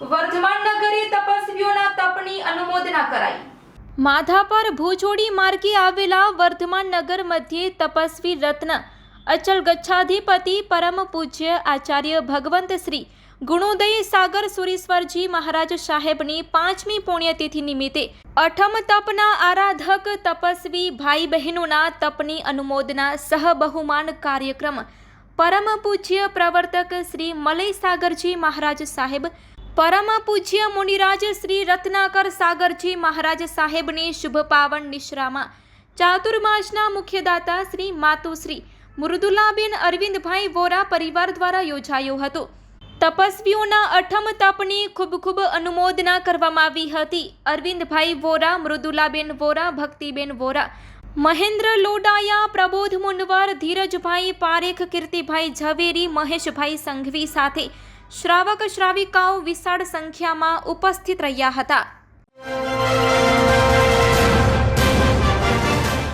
વર્ધમાન નગરે તપસ્વીઓના તપની અનુમોદના કરાઈ. માધાપર ભૂજોડી માર્ગે આવેલા વર્ધમાન નગર મધ્યે તપસ્વી રત્ન અચલ ગચ્છાધિપતિ પરમ પૂજ્ય આચાર્ય ભગવંત શ્રી ગુણોદય સાગર સુરેશ્વરજી મહારાજ સાહેબની પાંચમી પુણ્યતિથિ નિમિત્તે અઠમ તપના આરાધક તપસ્વી ભાઈ બહેનોના તપની અનુમોદના સહ બહુમાન કાર્યક્રમ પરમ પૂજ્ય પ્રવર્તક શ્રી મલય સાગરજી મહારાજ સાહેબ પરમ પૂજ્ય મુનિરાજ શ્રી રત્નાકર સાગરજી મહારાજ સાહેબની શુભ પાવન નિશ્રામાં. ચાતુર્માસના મુખ્યદાતા શ્રી માતુશ્રી મૃદુલાબેન અરવિંદભાઈ વોરા પરિવાર દ્વારા યોજાયો હતો. તપસ્વીઓના અઠમ તપની ખૂબ ખૂબ અનુમોદના કરવામાં આવી હતી. અરવિંદભાઈ વોરા, મૃદુલાબેન વોરા, ભક્તિબેન વોરા, મહેન્દ્ર લોડાયા, પ્રબોધ મુનવર, ધીરજભાઈ પારેખ, કીર્તિભાઈ ઝવેરી, મહેશભાઈ સંઘવી સાથે શ્રાવક શ્રાવિકાઓ વિશાળ સંખ્યામાં ઉપસ્થિત રહ્યા હતા.